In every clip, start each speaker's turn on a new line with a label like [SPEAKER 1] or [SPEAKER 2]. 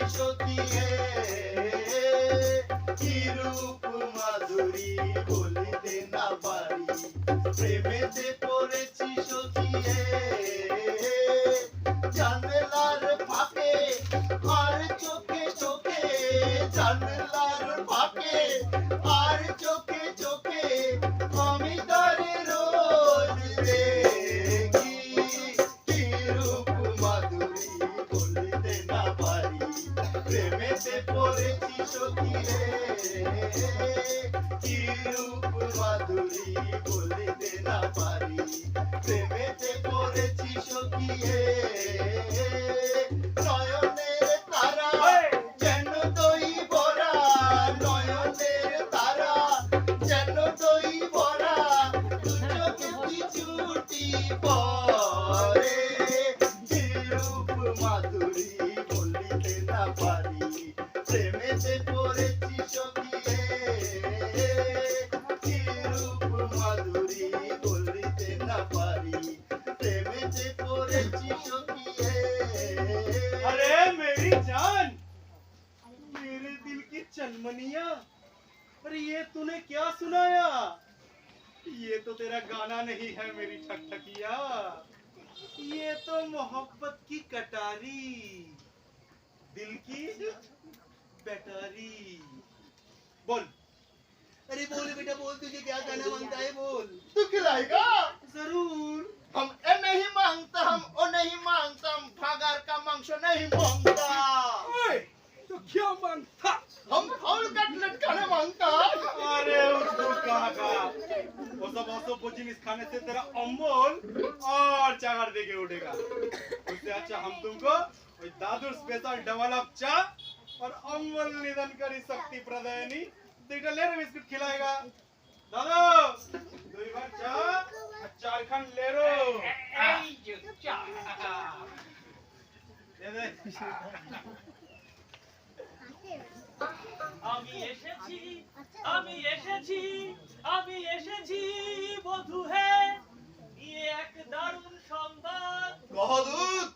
[SPEAKER 1] পড়েছি
[SPEAKER 2] अरे ये तूने क्या सुनाया? ये तो तेरा गाना नहीं है मेरी ठकठकिया। ये तो मोहब्बत की कटारी। दिल की बैटारी। बोल।
[SPEAKER 1] अरे बोल बेटा बोल तुझे क्या गाना माँगता है? बोल। तू खिलाएगा?
[SPEAKER 2] ज़रूर।
[SPEAKER 1] हम नहीं माँगता।
[SPEAKER 2] वास्तव जिनिस खाने से तेरा अम्बोल और चार देके उठेगा। उससे अच्छा हम तुमको दादू स्पेशल डबल अप चा और अम्बल निधन करी शक्ति प्रदायनी। दुटा लेरो बिस्कुट खिलाएगा। दादू दुई बार चा
[SPEAKER 3] चार खान लेरो
[SPEAKER 2] दे दे।
[SPEAKER 3] আমি এসেছি আমি এসেছি আমি এসেছি বধু হে। নিয়ে এক দারুণ সংবাদ।
[SPEAKER 1] গহদূত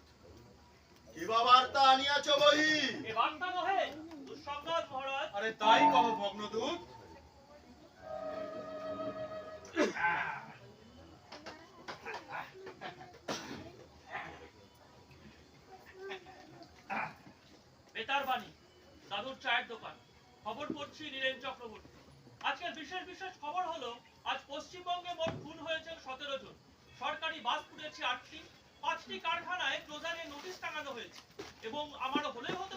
[SPEAKER 1] কিবা বার্তা আনিয়াছ বহি?
[SPEAKER 3] এ বার্তা নহে দুঃসংবাদ মহারাজ।
[SPEAKER 2] আরে তাই কহ ভগ্নদূত।
[SPEAKER 3] বেতার বাণী দাদুর চায়ের দোকান। খবর পড়ছি নীরেন চক্রবর্তী। আজকের বিশেষ বিশেষ খবর হলো, আজ পশ্চিমবঙ্গে মোট খুন হয়েছে সতেরো জন। সরকারি বাস পুড়েছে আটটি। পাঁচটি কারখানায় ক্লোজারের নোটিশ টাঙানো হয়েছে। এবং আমার হলেই হতে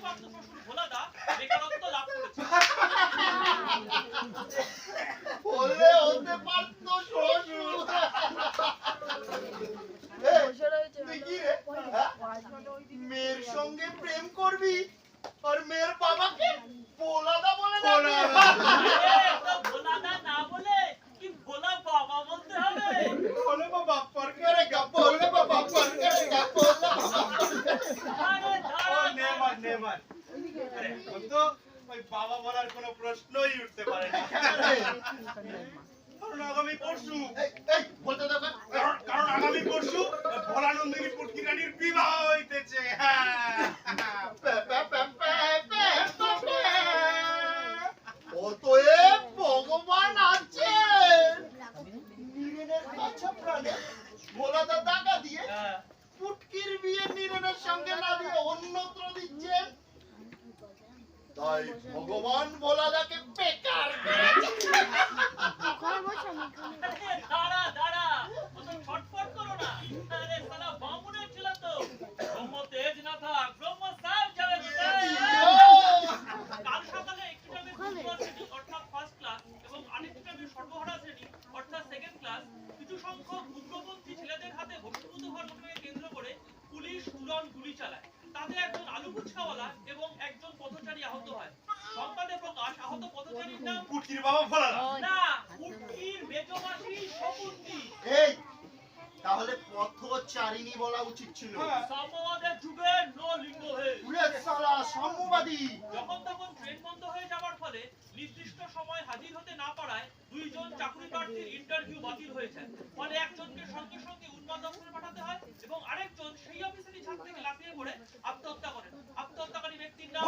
[SPEAKER 2] প্রশ্নই উঠতে পারে না কারণ আগামী পরশু
[SPEAKER 1] বলতে
[SPEAKER 2] কারণ আগামী পরশু ভোলানন্দিনী পুটকি রানীর বিবাহ হইতেছে হ্যাঁ।
[SPEAKER 1] তাই ভগবান ভোলাদাকে বেকার করেছে। তাহলে পথচারিণী বলা উচিত ছিল।
[SPEAKER 2] হ্যাঁ,
[SPEAKER 1] সাম্যবাদী।
[SPEAKER 3] যখন তখন ট্রেন বন্ধ হয়ে যাওয়ার ফলে নির্দিষ্ট সময় হাজির হতে না পারায় দুইজন চাকরি প্রার্থীর ইন্টারভিউ বাতিল হয়েছে। ফলে একজনকে সঙ্গে সঙ্গে উন্মাদ দপ্তরে পাঠাতে হয় এবং আরেকজন সেই অফিসেরই ছাদ লাফিয়ে পড়ে আত্মহত্যা করেন আত্মহত্যাকারী ব্যক্তির নাম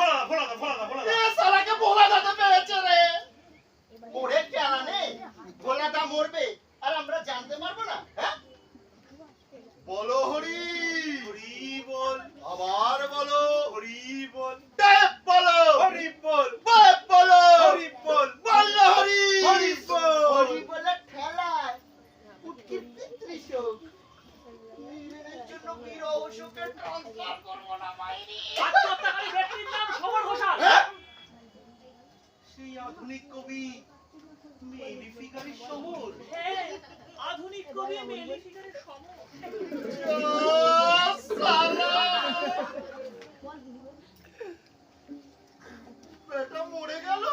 [SPEAKER 1] অসুখে ট্রান্সফার করব না মাইরি
[SPEAKER 3] আত্মহত্যাকারী ব্যক্তির নাম সমর ঘোষাল
[SPEAKER 2] সেই আধুনিক কবি মেলিফিকারি
[SPEAKER 3] সমর আধুনিক কবি মেলিফিকারি সমর
[SPEAKER 1] বেটা মরে গেল।